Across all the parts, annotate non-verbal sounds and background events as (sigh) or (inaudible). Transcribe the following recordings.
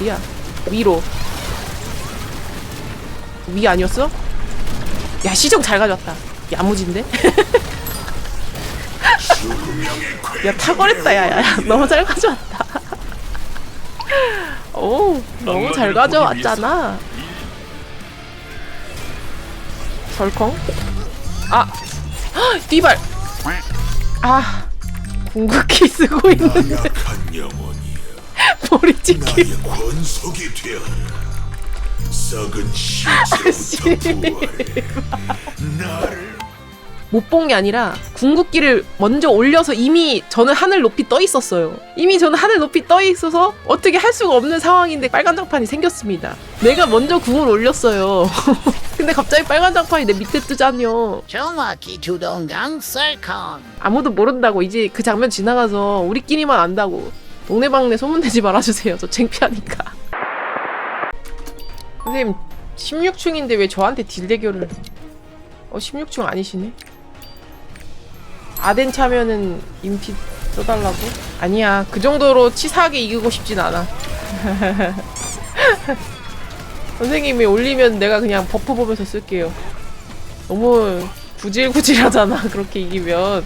어디야? 위로. 위 아니었어? 야 시정 잘 가져왔다. 야무진데? (laughs) 야 탁월했다 야야 너무 잘 가져왔다. (laughs) 오 너무 잘 가져왔잖아. 설컹? 아 헉, (gasps) 띠발. 아 궁극기 쓰고 있는데 (laughs) 나의 권속이 되어라 썩은 부활해 나를 못 본 게 아니라 궁극기를 먼저 올려서 이미 저는 하늘 높이 떠 있었어요. 이미 저는 하늘 높이 떠 있어서 어떻게 할 수가 없는 상황인데 빨간 장판이 생겼습니다. 내가 먼저 궁을 올렸어요. (laughs) 근데 갑자기 빨간 장판이 내 밑에 뜨자뇨. 정확히 주동강 썰컨 아무도 모른다고 이제 그 장면 지나가서 우리끼리만 안다고 동네방네 소문내지 말아주세요. 저 창피하니까. 선생님 16층인데 왜 저한테 딜 대결을? 어 16층 아니시네? 아덴 차면은 인피 써달라고? 아니야 그 정도로 치사하게 이기고 싶진 않아. (laughs) 선생님이 올리면 내가 그냥 버프 보면서 쓸게요. 너무 구질구질하잖아 그렇게 이기면.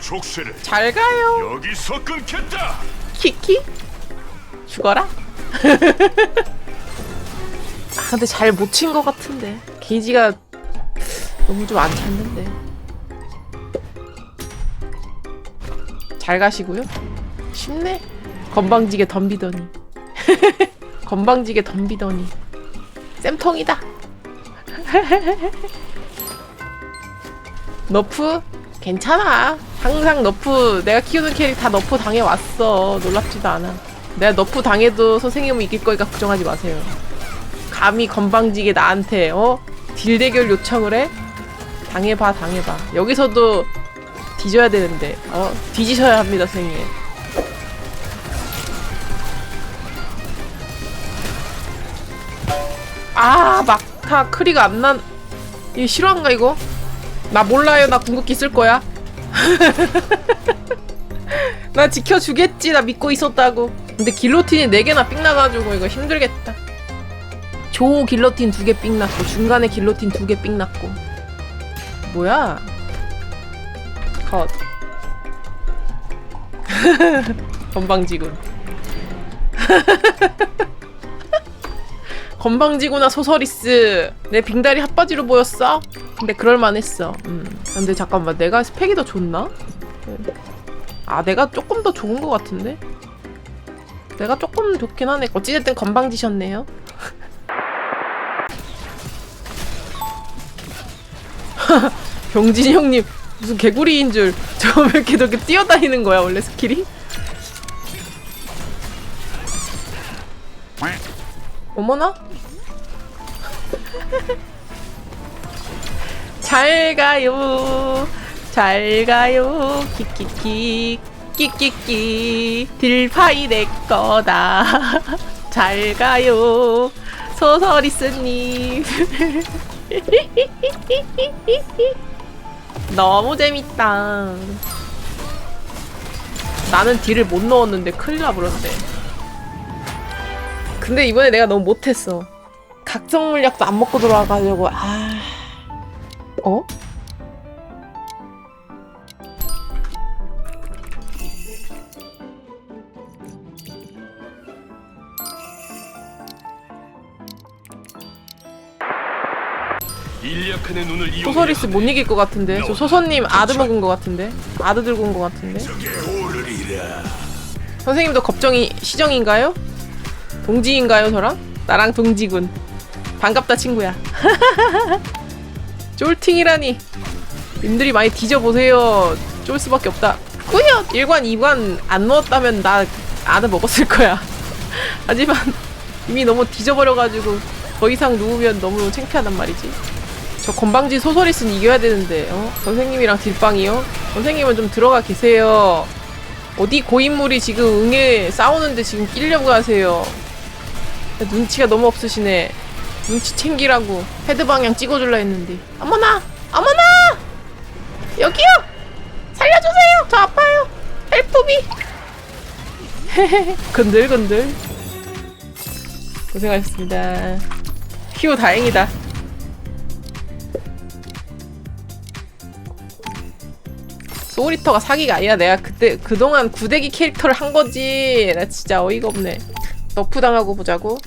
족쇄를 잘 가요. 여기서 끊겠다 키키? 죽어라? (laughs) 아, 근데 잘 못 친 것 같은데. 게이지가 너무 좀 안 찼는데. 잘 가시고요. 쉽네. 건방지게 덤비더니. (laughs) 건방지게 덤비더니. 쌤통이다. (laughs) 너프? 괜찮아. 항상 너프, 내가 키우는 캐릭 다 너프 당해왔어. 놀랍지도 않아. 내가 너프 당해도 선생님은 이길 거니까 걱정하지 마세요. 감히 건방지게 나한테, 어? 딜 대결 요청을 해? 당해봐, 당해봐. 여기서도 뒤져야 되는데, 어? 뒤지셔야 합니다, 선생님. 아, 막타 크리가 안 난, 이거 실화인가, 이거? 나 몰라요. 나 궁극기 쓸 거야. (laughs) 나 지켜주겠지. 나 믿고 있었다고. 근데 길로틴이 4개나 삥 나가지고 이거 힘들겠다. 조 길로틴 2개 삥 났고 중간에 길로틴 2개 삥 났고. 뭐야? 컷. (laughs) 건방지군. (laughs) 건방지구나 소서리스. 내 빙다리 핫바지로 보였어? 근데 그럴만했어. 음. 근데 잠깐만 내가 스펙이 더 좋나? 아 내가 조금 더 좋은 것 같은데? 내가 조금 좋긴 하네. 어찌됐든 건방지셨네요. (laughs) 병진이 형님 무슨 개구리인 줄. 저왜 이렇게 저렇게 뛰어다니는 거야 원래 스킬이? 어머나? (laughs) 잘 가요. 잘 가요. 키키키. 끼끼끼. 딜파이 내 거다. (laughs) 잘 가요. 소서리스님. (laughs) 너무 재밌다. 나는 딜을 못 넣었는데 큰일 나버렸네. 근데 이번에 내가 너무 못했어. 각성 물약도 안 먹고 들어와가지고 아. 어? 일리아칸의 눈을 이용해 소서리스 못 이길 것 같은데. 저 소서님 아드 먹은 것 같은데. 아드 들고 온 것 같은데. 적에 오르리라 선생님도 겁정이 시정인가요? 동지인가요, 저랑? 나랑 동지군. 반갑다, 친구야. (laughs) 쫄팅이라니. 님들이 많이 뒤져보세요. 쫄 수밖에 없다. 꾸녕! 1관, 2관 안 넣었다면 나 아드 먹었을 거야. (laughs) 하지만 이미 너무 뒤져버려가지고 더 이상 누우면 너무 창피하단 말이지. 저 건방지 소설이스는 이겨야 되는데, 어? 선생님이랑 딜빵이요? 선생님은 좀 들어가 계세요. 어디 고인물이 지금 응에 싸우는데 지금 끼려고 하세요. 눈치가 너무 없으시네. 눈치 챙기라고 헤드 방향 찍어줄라 했는데. 어머나! 어머나! 여기요! 살려주세요! 저 아파요! 헬프비! (laughs) 건들건들 고생하셨습니다 휴 다행이다 소울리터가 사기가 아니야 내가 그때 그동안 구대기 캐릭터를 한 거지 나 진짜 어이가 없네 너프 당하고 보자고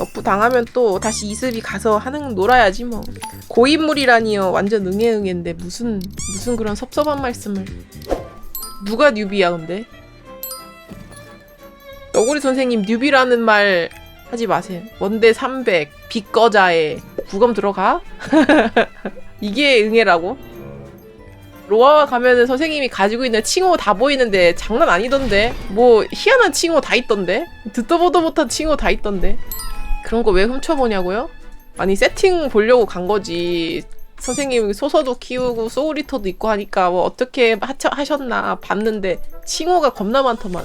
너프 당하면 또 다시 이습이 가서 하는 놀아야지 뭐. 고인물이라니요. 완전 응애응애인데 무슨 무슨 그런 섭섭한 말씀을. 누가 뉴비야 근데? 너구리 선생님 뉴비라는 말 하지 마세요. 원대 300 비꺼자에 부검 들어가? (laughs) 이게 응애라고? 로아와 가면은 선생님이 가지고 있는 칭호 다 보이는데 장난 아니던데? 뭐 희한한 칭호 다 있던데? 듣도 보도 못한 칭호 다 있던데 그런 거 왜 훔쳐보냐고요? 아니 세팅 보려고 간 거지 선생님 소서도 키우고 소울리터도 있고 하니까 뭐 어떻게 하셨나 봤는데 칭호가 겁나 많더만